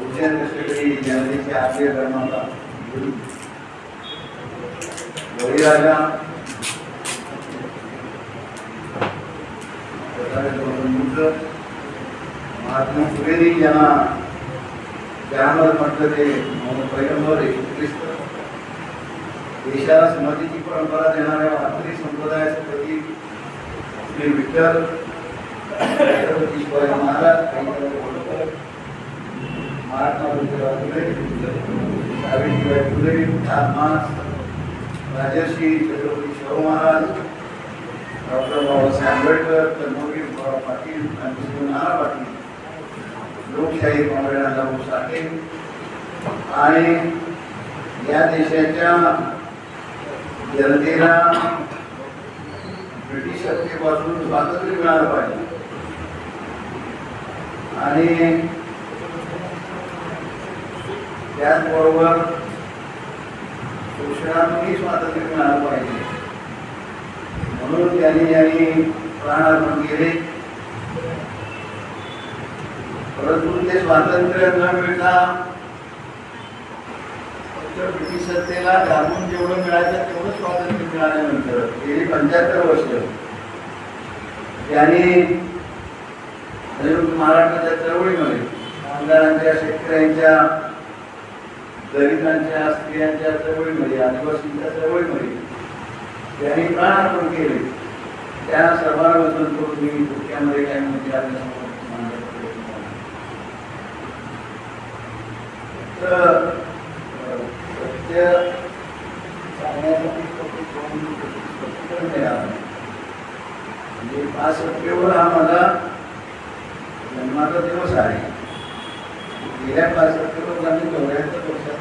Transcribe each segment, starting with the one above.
बहुजन कष्टकरी जनतेचे आपले धर्माचा बळीराजा. महात्मा फुलेनी यांना त्यामध्ये म्हटलं ते पैगंबर ख्रिस्त देशाला समाधीची परंपरा देणाऱ्या वारकरी संप्रदायाचे प्रतीक श्री विठ्ठल छत्रपती शिवाजी महाराज. महात्मा ज्योतिबा फुले सावित्रीबाई फुले महात्मा राजर्षी छत्रपती शाहू महाराज डॉक्टर बाबासाहेब आंबेडकर कर्मवीर बाबा पाटील आणि श्री नाना पाटील लोकशाही काँग्रेस अण्णाभाऊ साठे. आणि या देशाच्या जनतेला ब्रिटिश सत्तेपासून स्वातंत्र्य मिळालं पाहिजे. आणि त्याचबरोबर शोषणातूनही स्वातंत्र्य मिळालं पाहिजे. म्हणून त्यांनी यांनी प्राणार्पण केले. परंतु ते स्वातंत्र्य न मिळता फक्त ब्रिटिश सत्तेला घालून जेवढं मिळायचं तेवढं स्वातंत्र्य मिळाल्यानंतर गेली पंच्याहत्तर वर्ष. त्यांनी महाराष्ट्राच्या चळवळीमध्ये आमदारांच्या शेतकऱ्यांच्या दलितांच्या स्त्रियांच्या चळवळीमध्ये आदिवासींच्या चळवळीमध्ये त्यांनी प्राणार्पण केले. त्या सर्वांबद्दल करून मी थोडक्यामध्ये काय म्हणजे आपल्यासमोर तर सत्य सांगण्यासाठी फक्त दोन स्पष्टीकरण मिळालं म्हणजे पाच सप्टेंबर हा माझा जन्माचा दिवस आहे. गेल्या पाच सप्टेंबरला मी चौऱ्याहत्तर वर्ष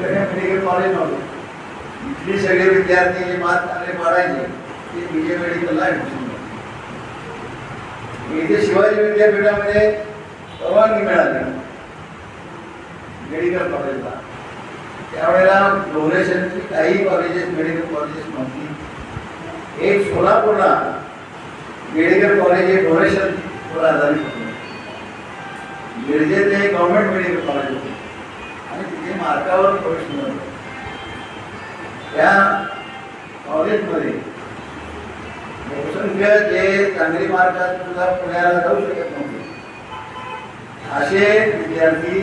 मेडिकल कॉलेज सगळे विद्यार्थी जे मात चांगले पाडायचे ते विजय मेडिकलला इथे शिवाजी विद्यापीठामध्ये परवानगी मिळाली. मेडिकल कॉलेजला त्यावेळेला डोनेशनची काही कॉलेजेस मेडिकल कॉलेजेस नव्हती. एक सोलापूरला मेडिकल कॉलेज हे डोनेशन होते. मिरजेत मेडिकल कॉलेज होते. आणि तिथे मार्कावर प्रवेश मिळवला त्या कॉलेजमध्ये बहुसंख्य जे चांगली मार्कात सुद्धा पुण्याला जाऊ शकत नव्हते. असे विद्यार्थी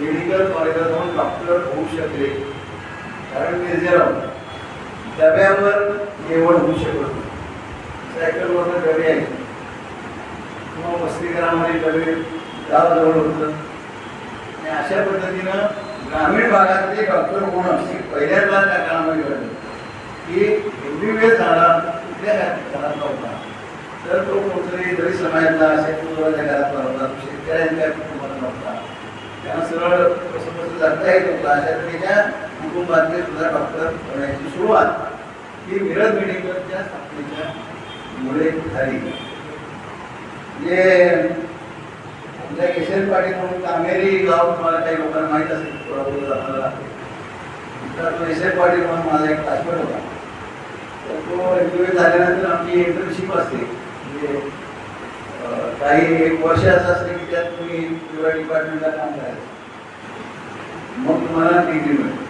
मेडिकल कॉलेजला जाऊन डॉक्टर होऊ शकले. कारण मिरजेराव डब्यावर निवड होऊ शकत नाही. सायकलवर डबे आहे किंवा वसतिगृहामध्ये डबे गाव जवळ होतं. अशा पद्धतीनं ग्रामीण भागातले डॉक्टर होणं ही पहिल्यांदा त्या काळामध्ये घडलं की एम बी बी एस झाला कुठल्या घरातला होता तर तो कोणतरी जरी समाजातला शेतकऱ्याच्या घरातला होता शेतकऱ्यांच्या कुटुंबातला होता त्यांना सरळ कसं कसं जगता येत होतं. अशा तऱ्हेच्या कुटुंबातले सुद्धा डॉक्टर होण्याची सुरुवात ही मिरज मेडिकलच्या स्थापनेच्या मुळे झाली. जे आपल्या किशन पाटील म्हणून कामेरी गाव तुम्हाला काही लोकांना माहीत असेल कोल्हापूर जाताना तर तो केशर पाटील म्हणून माझा एक क्लासमेट होता. तर तो एम झाल्यानंतर आमची इंटर्नशिप असते. म्हणजे काही एक वर्ष असं असते की त्यात तुम्ही किंवा डिपार्टमेंटला काम करायचं. मग तुम्हाला डिग्री मिळते.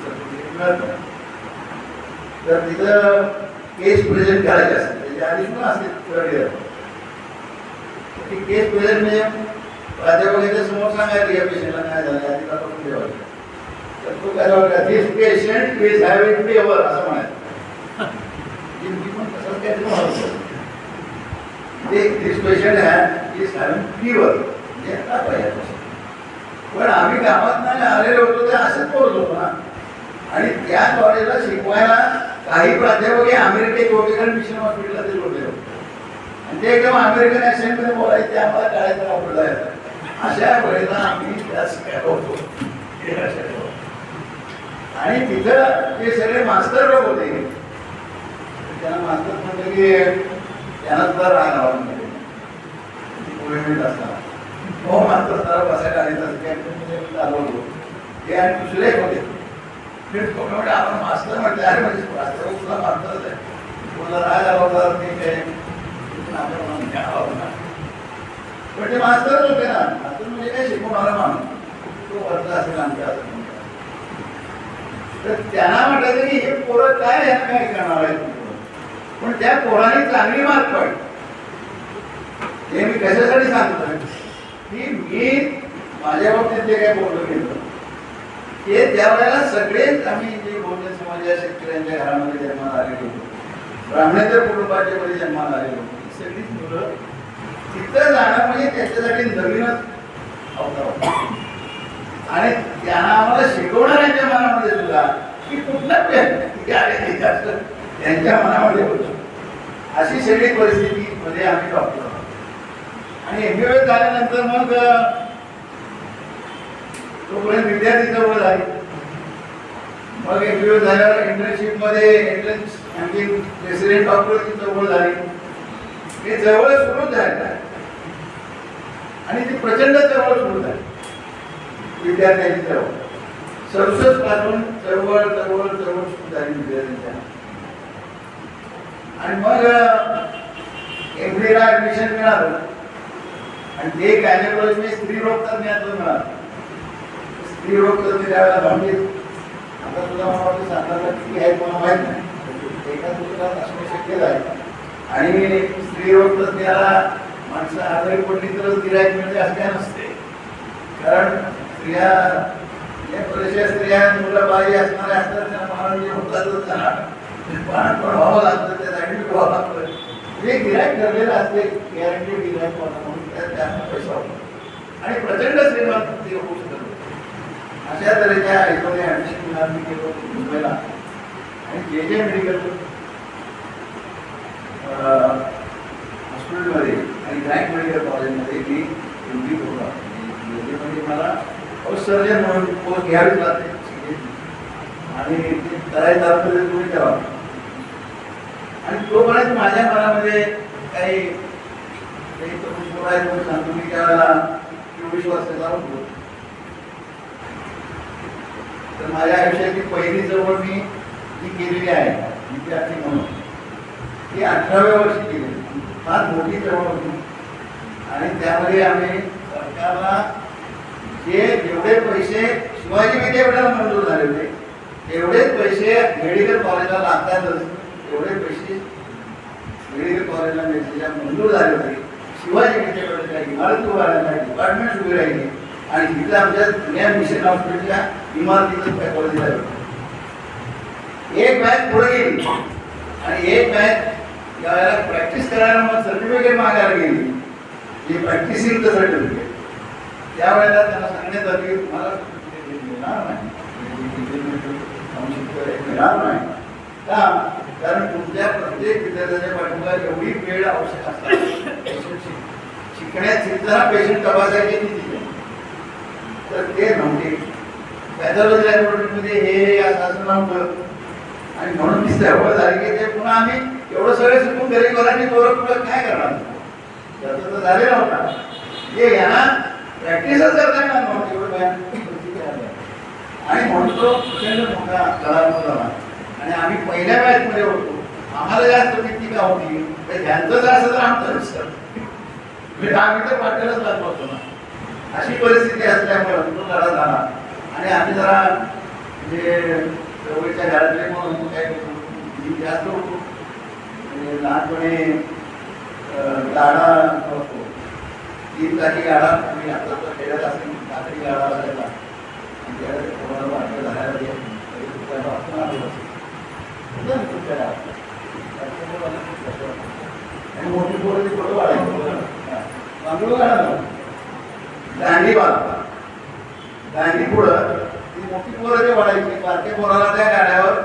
सर्टिफिकेट तर तिथं केस प्रेझेंट करायचे असते त्याच्या आधी पण असते थर्ड इयर ती केस प्रेझेंट म्हणजे प्राध्यापकाच्या समोर सांगायचं या पेशंटला काय झालं आधी तपासून ठेवायचं तर तो काय वाटला this patient is it fever असं म्हणायचं हिंदी पण तसंच काय तुम्ही म्हणायचं ते this patient has is having fever म्हणजे काय पाहिजे पण आम्ही गावात नाही आलेलो होतो ते असंच बोलत होतो ना। आणि त्या कॉलेजला शिकवायला काही प्राध्यापक हे अमेरिकेत वगैरे मिशन हॉस्पिटलला ते ते एकदम अमेरिकन ऍक्सेंटमध्ये बोलायचे आम्हाला कळायचं अवघड आहे अशा वेळेला आम्ही त्या होतो. आणि तिथं ते सगळे मास्तर लोक होते. त्यांना मास्तर म्हणलं की त्यांना सुद्धा राग आला म्हणजे पुढे मिळत असताना हो मास्तर जरा बसायला आणि तसं काय मी ते आणि दुसरे होते. मी कोणी म्हटलं आपण मास्तर म्हटलं अरे म्हणजे मास्तर तुला मास्तर आहे. तुला राग आला होता ते काय आपल्या घ्यावा पण ते मास्तरच होते ना मास्तर म्हणजे काय शिकवणारा माणूस तो वर्ग असेल आमच्या असं तर त्यांना म्हटलं की हे पोरं काय यांना काय करणार आहे पण त्या पोराने चांगली मार्क पड हे मी कशासाठी सांगतोय की मी माझ्या बाबतीत जे काय बोललो गेलो ते त्यावेळेला सगळेच आम्ही जे बहुजन समाज या शेतकऱ्यांच्या घरामध्ये जन्माला आलेलो होतो. ब्राह्मणेतर कुटुंबाच्या मध्ये जन्माला आलेलो होतो. सगळीच मुलं तिथं जाणं म्हणजे त्याच्यासाठी नवीनच अवतार. आणि त्यांना आम्हाला शिकवणाऱ्यांच्या मनामध्ये सुद्धा की कुठला असं त्यांच्या मनामध्ये होतं अशी सगळी परिस्थिती मध्ये आम्ही डॉक्टर आणि एम बी एस झाल्यानंतर मग तोपर्यंत विद्यार्थी जवळ झाले मग एम बी एस झाल्यावर इंटर्नशिपमध्ये एंट्रन्स आणखी प्रेसिडेंट डॉक्टरची जवळ झाली ते जवळ सुरू झालं. आणि ती प्रचंड चळवळ सुरू झाली. विद्यार्थ्यांची चळवळ सदुसष्टपासून चळवळ चळवळ चळवळ सुरू झाली विद्यार्थ्यांच्या आणि मग एम ला ऍडमिशन मिळालं. आणि ते गायनेकॉलॉजी मी स्त्री रोग तज्ञाचं मिळालं. स्त्री रोग तज्ञ त्यावेळेला भांडीत आता तुला मला वाटतं सांगायला किती आहे मला माहीत नाही. एका दुसरा असणं शक्य आहे आणि स्त्री होत तज्ञाला माणसं आजारी पडली तरच गिरायक मिळते असं काय नसते. कारण स्त्रिया या बऱ्याचशा स्त्रिया मुलं बाई असणाऱ्या असतात त्यांना महाराज होतातच त्यांना पण पण व्हावं लागतं त्यासाठी व्हावं लागतं. जे गिरायक ठरलेलं असते गॅरंटी गिरायक म्हणून त्यात त्यांना पैसा होतो. आणि प्रचंड श्रीमंत ते होऊ शकत अशा तऱ्हेच्या ह्याच्यामध्ये ॲडमिशन मुलांनी केलं गेलो मुंबईला. आणि जे जे मेडिकल हॉस्पिटलमध्ये आणि ग्रँक मेडिकल कॉलेजमध्ये मी ड्युटी होतो. म्हणजे मला सर्जन म्हणून कोर्स घ्यावीच लागते. आणि ते करायचं असलं तर तुम्ही द्यावा आणि तोपर्यंत माझ्या मनामध्ये काही काही तरुण पोरं म्हणून सांगतो. मी त्यावेळेला विश्वास त्याचा होतो. तर माझ्या आयुष्यातली पहिली जवळ मी ती केलेली आहे. विद्यार्थी म्हणून. ती अठराव्या वर्षी केली फार मोठी जवळ होती. आणि त्यामध्ये आम्ही सरकारला जे जेवढे पैसे शिवाजी विद्यापीठाला मंजूर झाले होते तेवढेच पैसे मेडिकल कॉलेजला लागतातच. तेवढे पैसे मेडिकल कॉलेजला मेडिकलला मंजूर झाले होते. शिवाजी विद्यापीठाच्या इमारत उभारायला डिपार्टमेंट उभी राहिली. आणि तिथं आमच्या जुन्या मिशन हॉस्पिटलच्या इमारतीचं कॉलेज झालं एक बॅच पुढे गेली. आणि एक बॅच यावेळेला प्रॅक्टिस करायला मग सर्टिफिकेट मागायला गेली जे प्रॅक्टिसिंगचं सर्टिफिकेट त्यावेळेला त्यांना सांगण्यात आलं की तुम्हाला मिळणार नाही. मिळणार नाही. का? कारण तुमच्या प्रत्येक विद्यार्थ्याच्या पाठीमागे एवढी वेळ आवश्यक असतात शिकण्यात शिकताना पेशंट तपासायची की तिथे. तर ते नव्हते पॅथॉलॉजी लॅबोरेटरीमध्ये हे हे असं असं नव्हतं. आणि म्हणून ती सवय झाली की ते पुन्हा आम्ही एवढं सगळं शिकून घरी कोणाची पोरं कुठं काय करणार? त्याचं तर झालेला होता. हे यांना प्रॅक्टिसच करता येणार नव्हती एवढं आणि म्हणून तो प्रचंड मोठा कलात्मक झाला. आणि आम्ही पहिल्या बॅचमध्ये होतो. आम्हाला जास्त भीती का होती? तर त्यांचं जर असं तर आमचं नसतं. म्हणजे दहा मिनिटं वाटेलच लागलो होतो ना. अशी परिस्थिती असल्यामुळं तो लढा झाला. आणि आम्ही जरा म्हणजे जवळच्या घरातले म्हणून काय करतो, जास्त होतो. म्हणजे लहानपणी गाडा होतो तीन चाकी गाडा मी आता खेळत असेल चाकी गाडा असायचा आणि त्याला ते कोणाला वाटलं झाडायला दे. तरी त्याला वाटलं ना दिवस. होतं ना खूप खेळा. त्याच्यामुळे मला खूप कष्ट वाटलं. आणि मोठी पोरं ती फोटो काढायची बांगडू काढा दांडी बांधा दांडी पुढं ती मोठी पोरं जे वाढायची बारक्या पोराला त्या गाड्यावर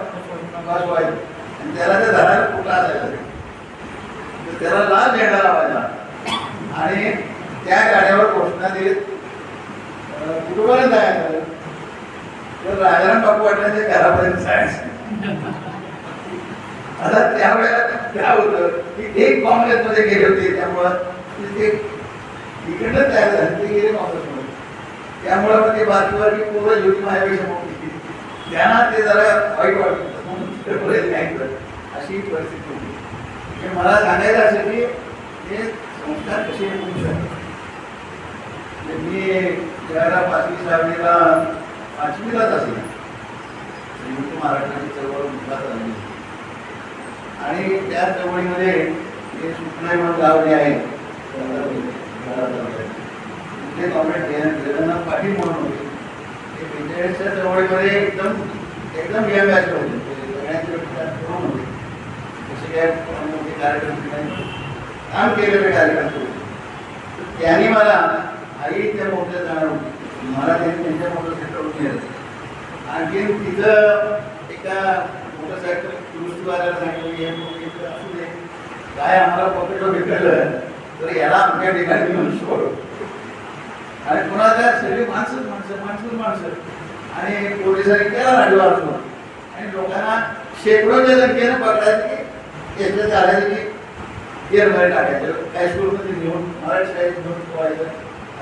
बसवायची आणि त्याला त्या झाडाला कुठं असायचं ते. तर त्याला लाल झेंडा लावायचा आणि त्या गाड्यावर घोषणा देत अं, कुठपर्यंत जायचं तर राजाराम बापू वाटण्याच्या घरापर्यंत जायचं आता त्यावेळेला काय होतं की एक काँग्रेसमध्ये गेले होते त्यामुळं ते- ते इकडनं तयार झाले ते गेले काँग्रेसमध्ये त्यामुळं मग ते बाजूवारी पोरं होती माझ्यापेक्षा मोठी त्यांना ते जरा वाईट वाटत म्हणून ते नाही करत. अशी परिस्थिती होती. म्हणजे मला सांगायचं असं की हे संस्कार कसे होऊ शकतात? म्हणजे मी ज्यावेळेला पाचवी सहावीला पाचवीलाच असेल. संयुक्त महाराष्ट्राची चळवळ मुलात झाली आणि त्या चळवळीमध्ये हे सुपनाई म्हणून लावले आहेत. आहे ते कॉम्रेड जगन्नाथ पाटील म्हणून होते. ते बेचाळीसच्या एकदम एकदम या बॅच होते ते सगळ्यांचे होते जसे काय मोठे कार्यक्रम काम केलेले कार्यक्रम त्यांनी मला आई त्या मोठ्या जाणार होती मला त्यांनी त्यांच्या मोटरसायकलवरून नेलं आणखीन तिथं एका मोटरसायकल दुरुस्तीवाल्याला सांगितलं की हे मोटरसायकल असू दे काय आम्हाला पॉकेट भेटलं तर याला आमच्या ठिकाणी घेऊन सोड आणि पुन्हा त्या सगळी माणसं माणसं माणसं माणसं. आणि पोलिसांनी केला राजवार आणि लोकांना शेकडोच्या संख्येनं पकडायचं की याचं चालायचं की गेअरमध्ये टाकायचं. काय स्कूलमध्ये घेऊन मराठी शाळेत घेऊन पोहायचं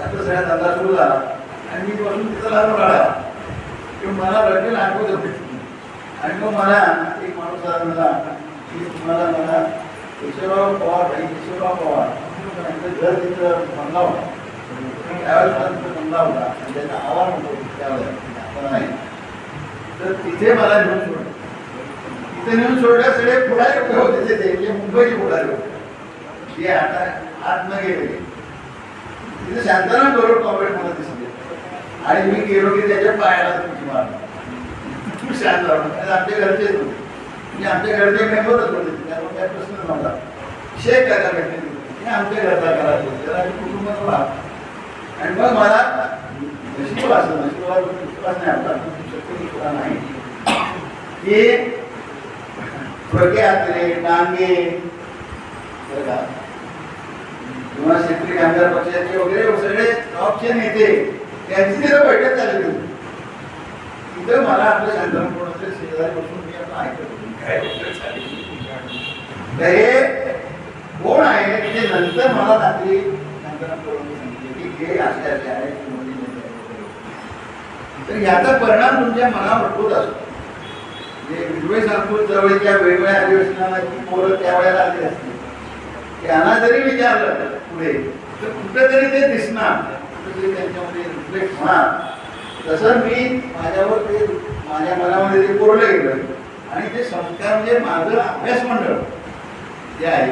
आता सगळ्या धंदा सुरू झाला. आणि मी बसून तिथं लागून राहिला. की मला रडणे लागवत होते आणि मग मला एक माणूस आला मला की तुम्हाला मला केशवराव पवार भाई केशवराव पवार. घर तिथं बंगला होता. त्यावेळेस मला तिथं बंगला होता. आणि त्याचा आवाज होतो त्यावेळेस आपण नाही तर तिथे मला घेऊन सोडलं तिथे नेऊन सोडल्या सगळे पुढारी उभे होते. तिथे जे मुंबईचे पुढारी होते ते आता आत न गेले तिथे शांताराम गौरव कॉम्रेड मला दिसले आणि मी गेलो की त्याच्या पायाला तुमची मारली तू शांत राहा आणि आमच्या घरचेच होते म्हणजे आमच्या घरचे मेंबरच होते. त्यामुळे काय प्रश्न नव्हता शेख काका भेटले आमच्या घरचा करायचं होते तर आम्ही कुटुंबात राहतो आणि मग मला नशीब असं नशिबावर विश्वास नाही आपला शक्य नाही. की फळके आत्रे डांगे किंवा शेतकरी आमदार पक्षाचे वगैरे सगळे टॉपचे नेते त्यांची तिथं बैठक चालली होती. तिथं मला आपलं शांतराम कोणाचे शेजारी बसून मी आता ऐकत होतो. काय बैठक झाली हे कोण आहे ते नंतर मला रात्री तर याचा परिणाम तुमच्या मनावर होत असतो. म्हणजे विधवे सांगपूर जवळच्या वेगवेगळ्या अधिवेशनाला ती पोरं त्यावेळेला आली असते त्यांना जरी विचारलं पुढे तर कुठेतरी ते दिसणार. कुठेतरी त्यांच्यामध्ये रिफ्लेक्ट होणार. तसं मी माझ्यावर ते माझ्या मनामध्ये ते कोरलं गेलं आणि ते संस्कार म्हणजे माझं अभ्यास मंडळ जे आहे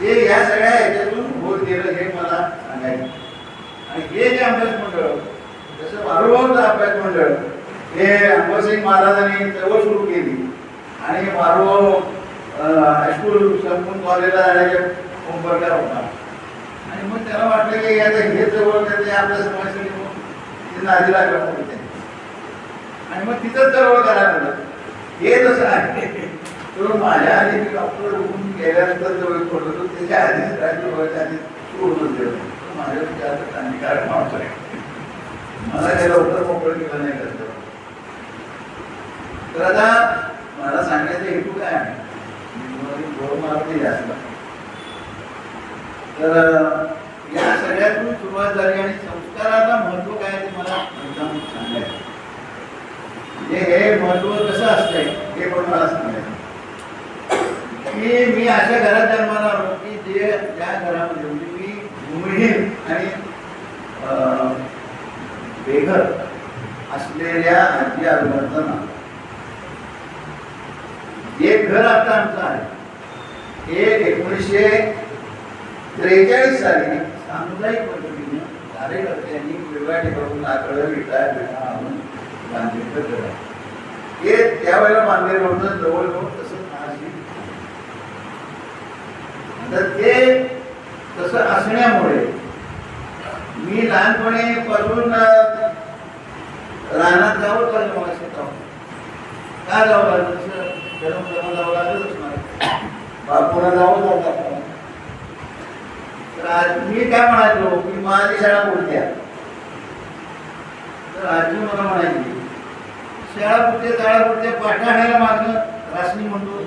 ते या सगळ्या ह्याच्यातून होत गेलं हे मला सांगायचं. आणि हे जे अभ्यास मंडळ जसं वारुभाऊचं अभ्यास मंडळ हे अंबरसिंग महाराजांनी चळवळ सुरू केली. आणि वारुभाऊ हायस्कूल संपून कॉलेजला जाण्याच्या होमवर्कला होता. आणि मग त्याला वाटलं की याचं हे जवळ ते आपल्या समाजासाठी मग ते नादी लागलं आणि मग तिथं चळवळ करायला लागलं. हे जसं आहे तो माझ्या आधी मी डॉक्टर होऊन गेल्यानंतर जवळ पडलो तो त्याच्या आधीच राज्य व्हायच्या आधी सोडून दिलं तो माझ्या विचारात हानिकारक माणूस आहे मला त्याला उत्तर मोकळं केलं नाही करत तर आता मला सांगायचं हेतू काय आहे? मी नाही जास्त तर या सगळ्यातून सुरुवात झाली आणि संस्काराला महत्त्व काय ते मला सांगायचं. म्हणजे हे महत्त्व कसं असतंय हे पण मला सांगायचं. की मी अशा घरात जन्माला आलो की जे ज्या घरामध्ये म्हणजे मी भूमिहीन आणि बेघर असलेल्या आजी आजोबांचं नाव. एक घर आता आमचं आहे. हे एकोणीसशे त्रेचाळीस साली सामुदायिक पद्धतीने कार्यकर्त्यांनी वेगळ्या ठिकाणून लाकडं विटा विटा आणून बांधलेलं घर आहे. हे त्यावेळेला बांधलेलं होतं जवळजवळ तसं आजही तर ते तसं असण्यामुळे मी लहानपणी पासून रानात जावं लागलं मला शेतावर. का जावं लागलं? तसं जन्म जावं लागलंच मला. बापूला जावं लागलं तर आज मी काय म्हणायचो? की माझी शाळा बोलत्या तर आजी मला म्हणायची शाळा पुढचे शाळा पुढचे पाठा आणायला मागणं रासनी म्हणतो.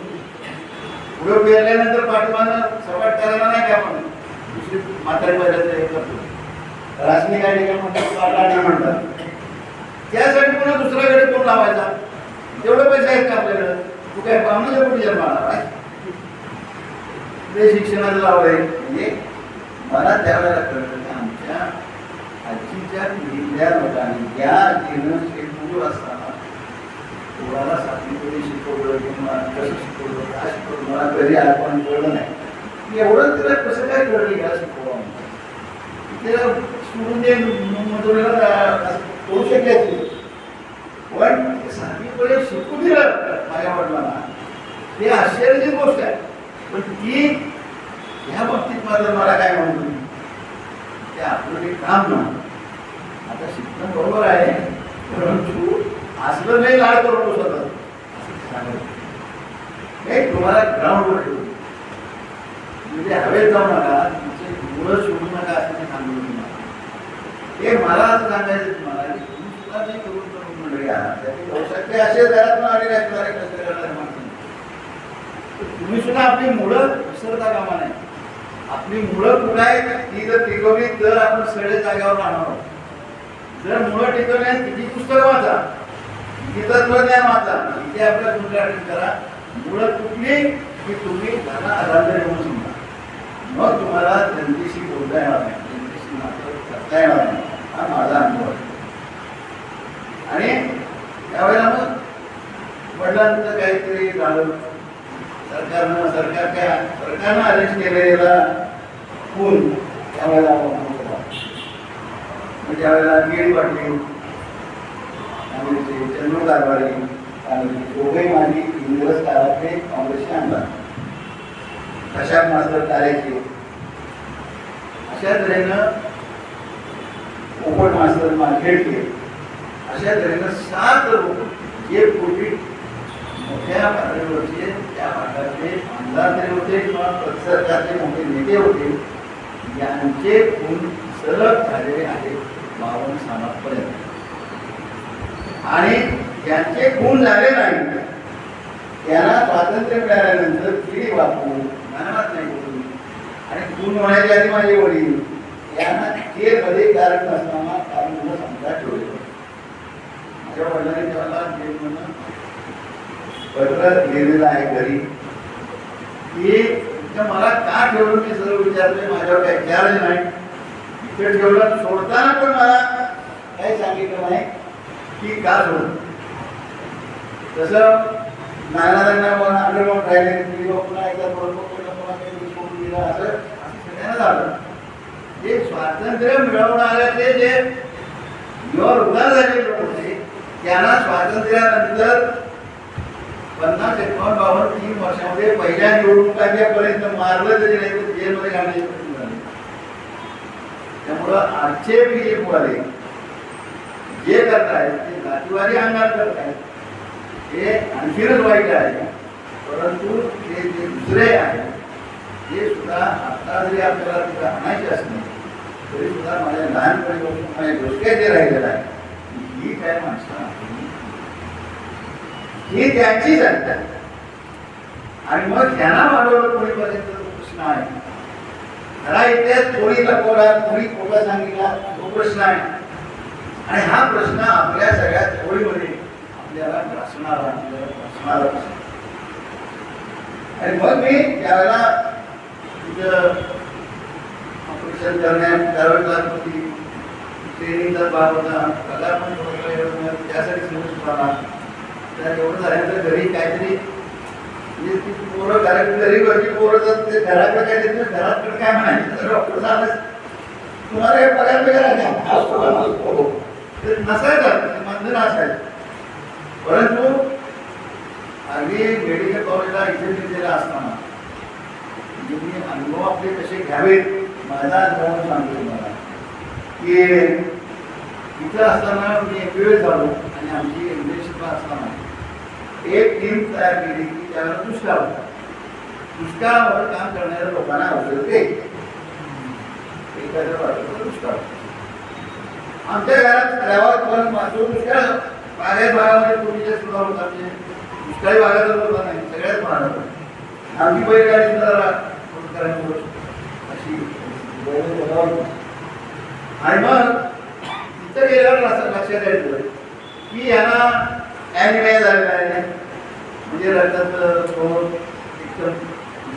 पुढे पेरल्यानंतर पाठमानं करायला नाही का आपण? दुसरी म्हातारी बैलाचं हे करतो. राजनी काय म्हणतात? म्हणतात. त्यासाठी पुन्हा दुसऱ्याकडे कोण लावायचा? तेवढे पैसे आहेत का आपल्याकडे? तू काय पाहुण्याच्या कुठे जन्माला आहे ते शिक्षणाला लावलंय. म्हणजे मला त्यावेळेला कळलं की आमच्या आजीच्या पिढीतल्या लोकांनी त्या जीवन शेतमजूर असताना पोराला सातवीकडे शिकवलं किंवा कसं शिकवलं काय शिकवलं मला कधी आपण कळलं नाही. एवढं तिला कसं काय घडलं या शिकवा तिला सोडून दे मजुरीला करू शकले ते पण सातवीकडे शिकू दिलं माझ्या वडिलांना. हे आश्चर्याची गोष्ट आहे. पण ती ह्या बाबतीत मात्र मला काय म्हणतो ते आपलं ते काम ना आता शिक्षण बरोबर आहे परंतु असलं नाही लाड करू शकत नाही असं तुम्हाला म्हणजे जाऊ नका तुमचे मुलं शोधू नका असं मी सांगू तुम्हाला. हे मला असं सांगायचं तुम्हाला की तुम्ही सुद्धा नाही करून करून मंडळी आहात त्याची असे घरातून आलेले आहेत तुम्हाला कष्ट तुम्ही सुद्धा आपली मुळं विसरता कामा नाही आपली मुळं कुठं आहे ती जर टिकवली तर आपण सगळे जागेवर राहणार आहोत. जर मुळं टिकवली नाही तिची पुस्तकं वाचा. तिची तत्वज्ञान वाचा. इथे आपल्या गुंडाळी करा. मुळं कुठली की तुम्ही त्यांना आधार होऊ समजा मग तुम्हाला जनतेशी बोलता येणार नाही. जनतेशी मात्र करता येणार नाही. हा माझा अनुभव आहे. आणि त्यावेळेला मग वडिलांचं काहीतरी झालं. सरकारनं सरकार काय सरकारनं अरेंज केलेला खून त्यावेळेला आपण होता. मग त्यावेळेला केळी वाटली काँग्रेसचे चंद्र कारभारी आणि दोघे माझी इंग्रज काळातले काँग्रेसचे आमदार. कशा मात्र कार्याचे अशा तऱ्हेनं ओपन मास्तर मार्केटचे अशा तऱ्हेनं सात लोक जे पूर्वी मोठ्या पातळीवरचे त्या भागातले आमदार तरी होते किंवा सरकारचे मोठे नेते होते. यांचे खून सलग झालेले आहेत बावन सालापर्यंत. आणि ज्यांचे खून झाले नाही. त्यांना स्वातंत्र्य मिळाल्यानंतर किडी वापरून ज्ञानात नाही बोलून आणि तू म्हणायची आधी माझे वडील. यांना बरे कारण नसताना कारण तुला समजा ठेवले. माझ्या वडिलांनी त्याला जेलमधनं पत्र लिहिलेलं आहे घरी. ते मला का ठेवलं मी सर्व विचारले माझ्यावर काही विचारले नाही. ते ठेवलं सोडताना पण मला काही सांगितलं नाही की का सोडलं तसं नानांना पण अंडरग्राऊंड राहिले लोक पुन्हा एकदा बरोबर केलं पुन्हा काही सोडून दिलं असं असं सगळ्यांना झालं ते स्वातंत्र्य मिळवणाऱ्याचे जे युवा उदार झालेले लोक होते त्यांना स्वातंत्र्यानंतर पन्नास एकावन्न बावन्न तीन वर्षामध्ये पहिल्या निवडणुकांच्यापर्यंत मारलं तरी नाही तर जेलमध्ये घालण्याची त्यामुळं आजचे बी जे पुढारी जे करतायत ते जातीवादी अंगात करतायत हे आणखीनच वाईट आहे. परंतु ते जे दुसरे आहे ते सुद्धा आता जरी आपल्याला तिथं आणायचे असले तरी सुद्धा माझ्या लहानपणीपासून माझ्या डोसक्यात जे राहिलेलं आहे. ही काय माणसं ही त्यांचीच जाणता आणि मग त्यांना वाढवलं कोणीपर्यंत प्रश्न आहे? खरा इतिहास थोडी लपवला कोणी खोटा सांगितला तो प्रश्न आहे. आणि हा प्रश्न आपल्या सगळ्या थोडीमध्ये आपल्याला ग्रासणारा आपल्याला ग्रासणारा आणि मग मी त्यावेळेला ऑपरेशन करण्यात करावी लागत होती. ट्रेनिंगचा भाग होता पगार पण त्यासाठी सुरू झाला. तर एवढं झाल्यानंतर घरी काहीतरी म्हणजे ती पोरं घरात घरी घरची पोरं तर ते घराकडे काय देत घराकडे काय म्हणायचं? तर डॉक्टर साहेब तुम्हाला हे पगार वगैरे आहे का? असं ते नसायचं म्हणजे ते असायचं. परंतु आम्ही मेडिकल कॉलेजला इथे दिलेला असताना म्हणजे अनुभव आपले कसे घ्यावेत माझा अनुभव सांगतो तुम्हाला. की इथं असताना मी एक वेळ झालो आणि आमची इंग्लिशला असताना. एक टीम तयार केली की त्यावेळेला दुष्काळ होता. दुष्काळावर काम करणाऱ्या लोकांना औषध ते एखाद्या वाटतं दुष्काळ आमच्या घरात गावात पण माझं दुष्काळ? बाहेर भागामध्ये पूर्वीच्या सुद्धा होत दुष्काळी भागात होता नाही सगळ्याच भागात. आमची बैलगाडी जरा अशी आणि मग तिथं गेल्यावर असं लक्षात येतं की यांना ॲनिमिया झालेला आहे म्हणजे रक्तात एकदम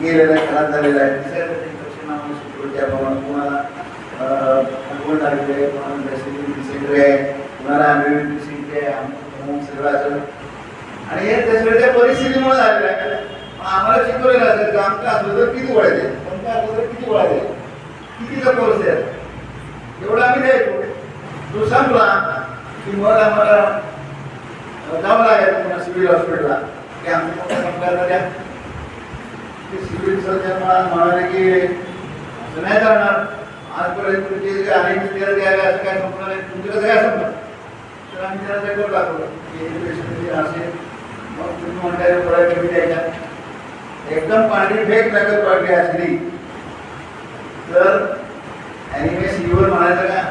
गेलेला आहे खराब झालेला आहे दुसऱ्या इन्फेक्शन नावाने सुरू त्याप्रमाणे कुणाला झालेलं आहे कुणाला आहे कुणाला अम्युनिटी डिसेंट्री आहे सगळं असं आणि हे त्याच्यामुळे त्या परिस्थितीमुळे झालेलं आहे. आम्हाला शिकवलेलं असेल की आमच्या अगोदर किती वळायचे कोणतं असलं तर किती वळायचे कितीचा कोर्स आहे? एवढं आम्ही द्यायचो तो संपला की मग आम्हाला जावं लागेल पुन्हा सिव्हिल हॉस्पिटलला की आमच्या मोठ्या द्या. ते सिव्हिल सर्जन मला म्हणाले की असं नाही करणार. आजपर्यंत तुमचे जे अनेक विद्यार्थी आले असं काय संपणार नाही. तुमचं कसं काय संपणार तर आम्ही त्याला रेकॉर्ड दाखवलं. की एज्युकेशन असेल मग तुम्ही म्हणताय प्रायव्हेट द्यायच्या एकदम पांढरी फेक मेकअप पार्टी असली. तर ॲनिमे सीवर म्हणायचं का?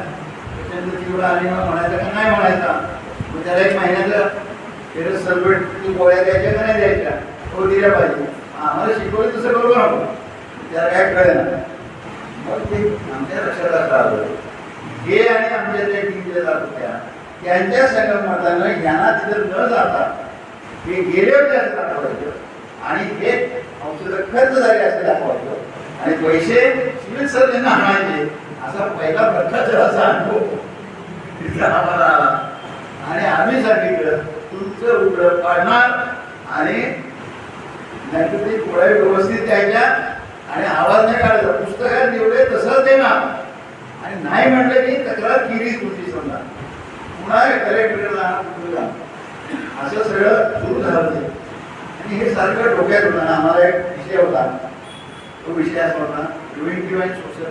प्रचंड तीव्र अनिमा म्हणायचं का? नाही म्हणायचा. मग त्याला एक महिन्याचं फेरस सल्फेट तू गोळ्या द्यायच्या का नाही द्यायच्या? तो दिल्या पाहिजे. आम्हाला शिकवलं तसं बरोबर आपण त्याला काय कळेल मग ते आमच्या लक्षात असं आलं. हे आणि आमच्या त्या टीमच्या जात होत्या त्यांच्या संगमतानं यांना तिथं न जाता हे गेले होते असं दाखवायचं आणि हे औषधं खर्च झाले असं दाखवायचं. आणि पैसे सिव्हिल सर्जन आणायचे. असा पहिला भ्रष्टाचाराचा अनुभव. तिथला आम्हाला आला. आणि आम्ही सांगितलं तुमचं उघडं पाडणार आणि नाहीतर ते गोळ्या व्यवस्थित द्यायच्या आणि आवाज नाही काढायचा. पुस्तकात निवडे तसंच देणार. आणि नाही म्हटलं की तक्रार केली तुमची समजा. पुन्हा कलेक्टरला असं सगळं सुरू झालं आणि हे सारखं डोक्यात होतं ना आम्हाला एक विषय होता. तो विषय असा होता प्रिव्हेंटिव्ह अँड सोशल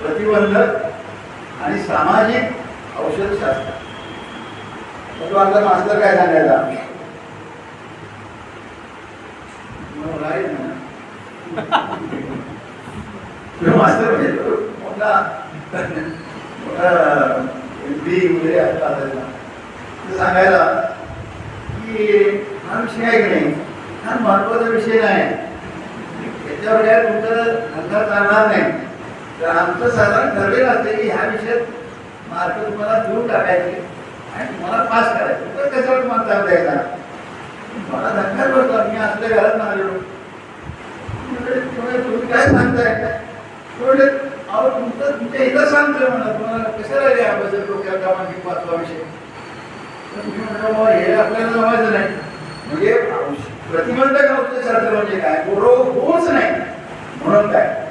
प्रतिबंधक आणि सामाजिक औषधशास्त्र. तो आमचा मास्तर काय सांगायचा? मास्तर म्हणजे मोठा मोठा वगैरे असायचा सांगायला की हा विषय आहे की नाही? हा महत्त्वाचा विषय नाही. त्याच्यावर काय तुमचं धंदा चालणार नाही. तर आमचं साधारण ठरलेलं असते की ह्या विषयात मार्क तुम्हाला देऊन टाकायचे आणि तुम्हाला पास करायचं. तर कशावर तुम्हाला द्यायचा मला धक्का बसतो मी असल्या घरात मारलो. तुम्ही काय सांगताय? म्हटलं, अहो तुमचं तुमच्या इथं सांगतोय म्हणा तुम्हाला कशाला याबद्दल डोक्यात कामाची पाचवा विषय. तर तुम्ही म्हटलं हे आपल्याला जमायचं नाही. म्हणजे औष- प्रतिबंधक औषधशास्त्र म्हणजे काय? रोग होऊच नाही. म्हणून काय?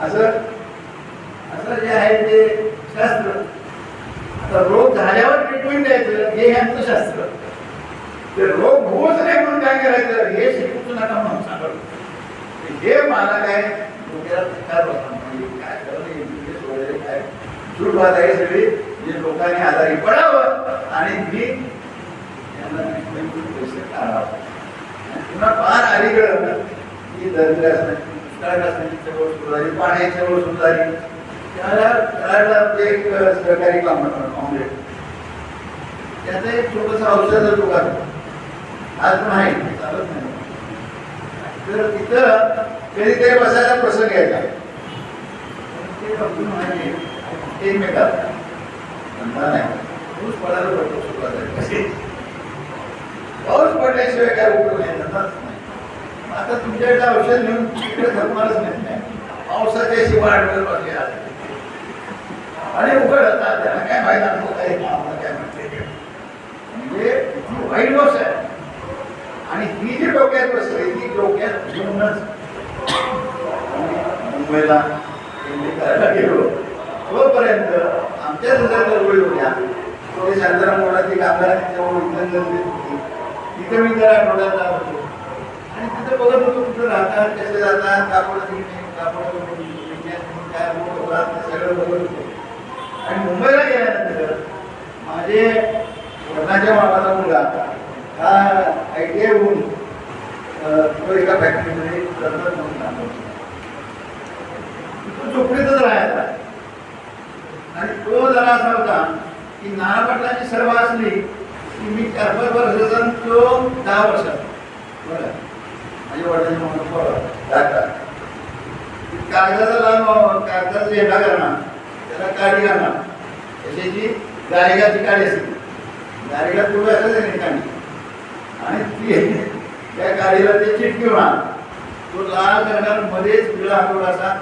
असं असं जे आहे ते शास्त्र. आता रोग झाल्यावर ट्रीटमेंट द्यायचं हे यांचं शास्त्र. ते रोग होऊच नाही म्हणून काय करायचं? हे शिकूच नका म्हणून सांगत हे मला काय डोक्याला म्हणजे काय खरं वगैरे काय? झूट बात आहे सगळी जे लोकांनी आजारी पडावं आणि मी यांना treatment पैसे काढावं आणि पुन्हा फार अलीकडं ही दरिद्र असण्याची दुष्काळ असण्याची चळवळ सुरू झाली पाण्याची चळवळ सुरू झाली त्याला कराडला एक सहकारी काम काँग्रेस त्याचं एक छोटस औषधाचं दुकान आज नाही चालत नाही. तर तिथं कधीतरी बसायला प्रसंग यायचा. ते डॉक्टर म्हणाले एकमेकात धंदा नाही. पाऊस पडायला पडतो सुरुवात पाऊस पडल्याशिवाय काय उपयोग नाही नाही आता तुमच्याकडे औषध घेऊन तिकडे धर्मारच नाही. पावसाच्या शिवाय वाट बसले आणि उघड होता त्यांना काय माहिती आमचं काही आम्हाला काय म्हणते म्हणजे ही वाईट गोष्ट आहे. आणि ही जी डोक्यात बसली ती डोक्यात घेऊनच मुंबईला करायला गेलो. तोपर्यंत आमच्या सुद्धा गोळी होत्या ते शांताराम मोडाची ती जवळ इथं गर्दी तिथे मी जरा आठवड्यात जात होतो. आणि तिथे बघत होतो कुठं राहतात कसे जातात कापड कापड काय सगळं बघत होतो. आणि मुंबईला गेल्यानंतर माझे वडिलांच्या मामाचा मुलगा हा आय टी आय होऊन तो एका फॅक्टरीमध्ये करतात म्हणून काम तो झोपडीतच राहायचा. आणि तो जरा असा होता की नाना पाटलांची सर्व असली की मी चार पाच वर्षाचा आणि तो दहा वर्षाचा बरं. माझ्या वडिलांनी म्हणून पोरं, धाकटा. कागदाचा लांब कागदाचा झेंडा करणार त्याला काडी घालणार जी गारेगाची काडी असते गारेगा पुढे असायचं नाही काडी आणि ती त्या गाडीला ते चिटकी होणार तो लाल करणार मध्येच पिळा हातोड असा